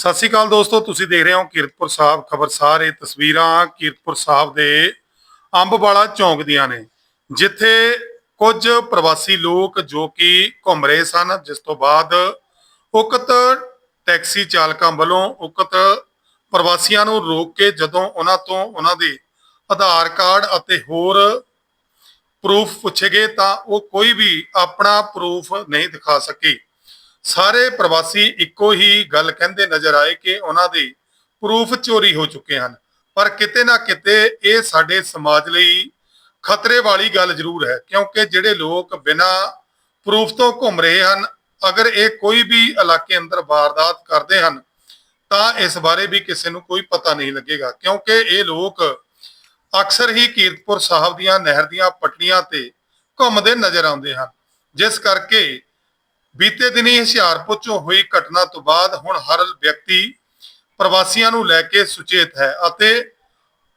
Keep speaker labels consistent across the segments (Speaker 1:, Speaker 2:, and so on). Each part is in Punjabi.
Speaker 1: ਸਤਿ ਸ਼੍ਰੀ ਅਕਾਲ ਦੋਸਤੋ, ਤੁਸੀਂ ਦੇਖ ਰਹੇ ਹੋ ਕੀਰਤਪੁਰ ਸਾਹਿਬ ਖਬਰਸਾਰ ਇਹ ਤਸਵੀਰਾਂ। ਕੀਰਤਪੁਰ ਸਾਹਿਬ ਦੇ ਅੰਬਵਾਲਾ ਚੌਂਕ ਦੀਆਂ ਨੇ। ਜਿੱਥੇ ਕੁਝ ਪ੍ਰਵਾਸੀ ਲੋਕ ਜੋ ਕਿ ਘੁੰਮ ਰਹੇ ਸਨ, ਜਿਸ ਤੋਂ ਬਾਅਦ ਉਕਤ ਟੈਕਸੀ ਚਾਲਕਾਂ ਵੱਲੋਂ ਉਕਤ ਪ੍ਰਵਾਸੀਆਂ ਨੂੰ ਰੋਕ ਕੇ ਜਦੋਂ ਉਹਨਾਂ ਤੋਂ ਉਹਨਾਂ ਦੇ ਆਧਾਰ ਕਾਰਡ ਅਤੇ ਹੋਰ ਪ੍ਰੂਫ ਪੁੱਛੇ ਗਏ ਤਾਂ ਉਹ ਕੋਈ ਵੀ ਆਪਣਾ ਪ੍ਰੂਫ ਨਹੀਂ ਦਿਖਾ ਸਕੇ। ਸਾਰੇ ਪ੍ਰਵਾਸੀ ਇੱਕੋ ਹੀ ਗੱਲ ਕਹਿੰਦੇ ਨਜ਼ਰ ਆਏ ਕਿ ਉਹਨਾਂ ਦੇ ਪ੍ਰੂਫ ਚੋਰੀ ਹੋ ਚੁੱਕੇ ਹਨ। ਪਰ ਕਿਤੇ ਨਾ ਕਿਤੇ ਇਹ ਸਾਡੇ ਸਮਾਜ ਲਈ ਖਤਰੇ ਵਾਲੀ ਗੱਲ ਜ਼ਰੂਰ ਹੈ, ਕਿਉਂਕਿ ਜਿਹੜੇ ਲੋਕ ਬਿਨਾਂ ਪ੍ਰੂਫ ਤੋਂ ਘੁੰਮ ਰਹੇ ਹਨ, ਅਗਰ ਇਹ ਕੋਈ ਵੀ ਇਲਾਕੇ ਅੰਦਰ ਵਾਰਦਾਤ ਕਰਦੇ ਹਨ, ਤਾਂ ਇਸ ਬਾਰੇ ਵੀ ਕਿਸੇ ਨੂੰ ਕੋਈ ਪਤਾ ਨਹੀਂ ਲੱਗੇਗਾ, ਕਿਉਂਕਿ ਇਹ ਲੋਕ ਅਕਸਰ ਹੀ ਕੀਰਤਪੁਰ ਸਾਹਿਬ ਦੀਆਂ ਨਹਿਰ ਦੀਆਂ ਪਟੜੀਆਂ ਤੇ ਘੁੰਮਦੇ ਨਜ਼ਰ ਆਉਂਦੇ ਹਨ। ਜਿਸ ਕਰਕੇ ਬੀਤੇ ਦਿਨੀ ਹੁਸ਼ਿਆਰਪੁਰ ਚੋਂ ਹੋਈ ਘਟਨਾ ਤੋਂ ਬਾਅਦ ਹੁਣ ਹਰ ਵਿਅਕਤੀ ਪ੍ਰਵਾਸੀਆਂ ਨੂੰ ਲੈ ਕੇ ਸੁਚੇਤ ਹੈ ਅਤੇ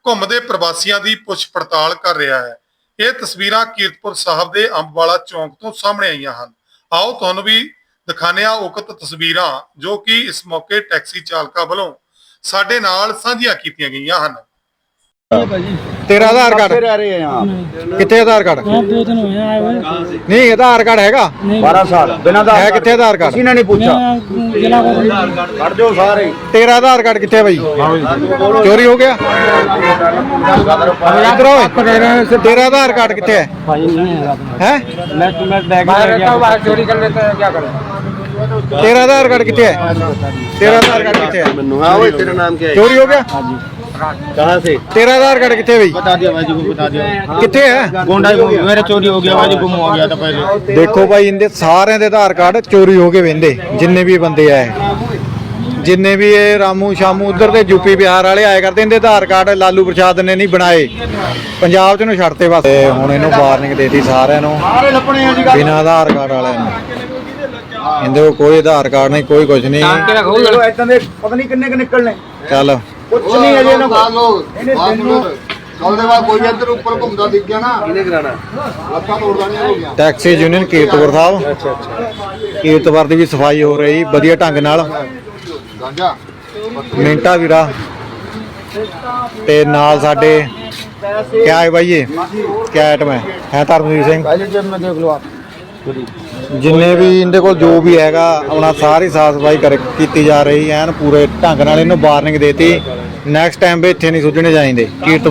Speaker 1: ਘੁੰਮਦੇ ਪ੍ਰਵਾਸੀਆਂ ਦੀ ਪੁੱਛ ਪੜਤਾਲ ਕਰ ਰਿਹਾ ਹੈ। ਇਹ ਤਸਵੀਰਾਂ ਕੀਰਤਪੁਰ ਸਾਹਿਬ ਦੇ ਅੰਬਵਾਲਾ ਚੌਂਕ ਤੋਂ ਸਾਹਮਣੇ ਆਈਆਂ ਹਨ। ਆਓ ਤੁਹਾਨੂੰ ਵੀ ਦਿਖਾਉਂਦੇ ਉਕਤ ਤਸਵੀਰਾਂ ਜੋ ਕਿ ਇਸ ਮੌਕੇ ਟੈਕਸੀ ਚਾਲਕਾਂ ਵੱਲੋਂ ਸਾਡੇ ਨਾਲ ਸਾਂਝੀਆਂ ਕੀਤੀਆਂ ਗਈਆਂ ਹਨ।
Speaker 2: ਤੇਰਾ ਆਧਾਰ ਕਾਰਡ
Speaker 3: रह रहे हैं यहाँ
Speaker 2: ਕਿੱਥੇ ਆਧਾਰ ਕਾਰਡ
Speaker 4: हाँ दो दिन हुए आए हुए
Speaker 2: ਨਹੀਂ ਆਧਾਰ ਕਾਰਡ ਹੈਗਾ
Speaker 4: नहीं
Speaker 3: बारह साल बिना आधार
Speaker 2: है
Speaker 3: कार्ड
Speaker 2: कितने आधार कार्ड?
Speaker 3: किसी ने नहीं पूछा
Speaker 4: मैं जिला
Speaker 3: कर दो सारे
Speaker 2: ਤੇਰਾ ਆਧਾਰ ਕਾਰਡ ਕਿੱਥੇ ਹੈ ਬਾਈ ਚੋਰੀ ਹੋ ਗਿਆ ਇਧਰ ਓਏ ਤੇਰਾ ਆਧਾਰ ਕਾਰਡ ਕਿੱਥੇ ਹੈ
Speaker 4: भाई नहीं है
Speaker 2: ਹੈ
Speaker 4: मैं तुम्हें बैग में रहता हूँ चोरी कर लेते हैं क्या करें
Speaker 2: ਤੇਰਾ ਆਧਾਰ ਕਾਰਡ ਕਿੱਥੇ ਹੈ ਤੇਰਾ ਆਧਾਰ ਕਾਰਡ ਕਿੱਥੇ ਹੈ
Speaker 3: हाँ वही तेरा नाम क्या है
Speaker 2: ਚੋਰੀ ਹੋ ਗਿਆ
Speaker 3: कहाँ से
Speaker 2: ਤੇਰਾ ਆਧਾਰ ਕਾਰਡ ਕਿੱਥੇ ਬਈ
Speaker 3: बता दिया भाई जी को बता दिया
Speaker 2: ਕਿੱਥੇ ਹੈ
Speaker 3: गोंडा मेरा चोरी हो गया भाई गुम हो गया था पहले
Speaker 2: ਦੇਖੋ ਭਾਈ ਇਹਦੇ ਸਾਰਿਆਂ ਦੇ ਆਧਾਰ ਕਾਰਡ ਚੋਰੀ ਹੋ ਕੇ ਵੰਦੇ ਜਿੰਨੇ ਵੀ ਬੰਦੇ ਆਏ ਜਿੰਨੇ ਵੀ ਇਹ ਰਾਮੂ ਸ਼ਾਮੂ ਉਧਰ ਦੇ ਯੂਪੀ ਬਿਹਾਰ ਵਾਲੇ ਆਏ ਕਰਦੇ ਇਹਦੇ ਆਧਾਰ ਕਾਰਡ ਲਾਲੂ ਪ੍ਰਸ਼ਾਦ ਨੇ ਨਹੀਂ ਬਣਾਏ ਪੰਜਾਬ 'ਚ ਨੂੰ ਛੱਡਤੇ ਬਸ ਤੇ ਹੁਣ ਇਹਨੂੰ ਵਾਰਨਿੰਗ ਦੇਤੀ ਸਾਰਿਆਂ ਨੂੰ
Speaker 3: सारे लपड़े हैं जी
Speaker 2: ਬਿਨਾਂ ਆਧਾਰ ਕਾਰਡ ਵਾਲਿਆਂ ਨੂੰ ਇਹਦੇ ਕੋਲ ਕੋਈ ਆਧਾਰ ਕਾਰਡ ਨਹੀਂ ਕੋਈ ਕੁਝ ਨਹੀਂ
Speaker 3: इतना देख पता नहीं किन्ने के निकलने
Speaker 2: ਚੱਲ
Speaker 3: ਕੁਛ ਨਹੀਂ ਅਜੇ ਨਾ ਬਾਤ
Speaker 5: ਲੋ ਬਾਤ ਲੋ ਕੱਲ ਬਾਅਦ ਕੋਈ ਇੱਧਰ ਉੱਪਰ ਘੁੰਮਦਾ ਦਿਖ ਨਾ। ਕਿਹਨੇ ਕਰਾਣਾ ਲੱਤਾਂ ਤੋੜਦਾ ਨਹੀਂ ਹੋ ਗਿਆ।
Speaker 2: Taxi union Kiratpur Sahib. Kiratpur ਦੀ ਵੀ ਸਫ਼ਾਈ ਹੋ ਰਹੀ ਵਧੀਆ ਢੰਗ ਨਾਲ। ਮਿੰਟਾ ਵੀਰਾ। ਤੇ ਨਾਲ ਸਾਡੇ ਕਿਆ ਹੈ ਭਾਈਏ ਕਿਆ ਆਈਟਮ ਹੈ? ਹੈ ਧਰਮਵੀਰ ਸਿੰਘ?
Speaker 3: ਪਹਿਲੇ ਜਨ ਮੈਂ ਦੇਖ ਲਓ ਆਪ।
Speaker 2: ਜਿੰਨੇ ਵੀ ਇਹਦੇ ਕੋਲ ਜੋ ਵੀ ਹੈਗਾ ਆਪਣਾ ਸਾਰੀ ਸਾਫ਼ ਸਫ਼ਾਈ ਕਰ ਕੀਤੀ ਜਾ ਰਹੀ ਐਨ ਪੂਰੇ ਢੰਗ ਨਾਲ ਇਹਨੂੰ ਵਾਰਨਿੰਗ ਦੇਤੀ। ਨੈਕਸਟ ਟਾਈਮ ਵੀ ਇੱਥੇ ਨਹੀਂ ਸੁੱਜਣੇ ਚਾਹੀਦੇ ਕੀਰਤ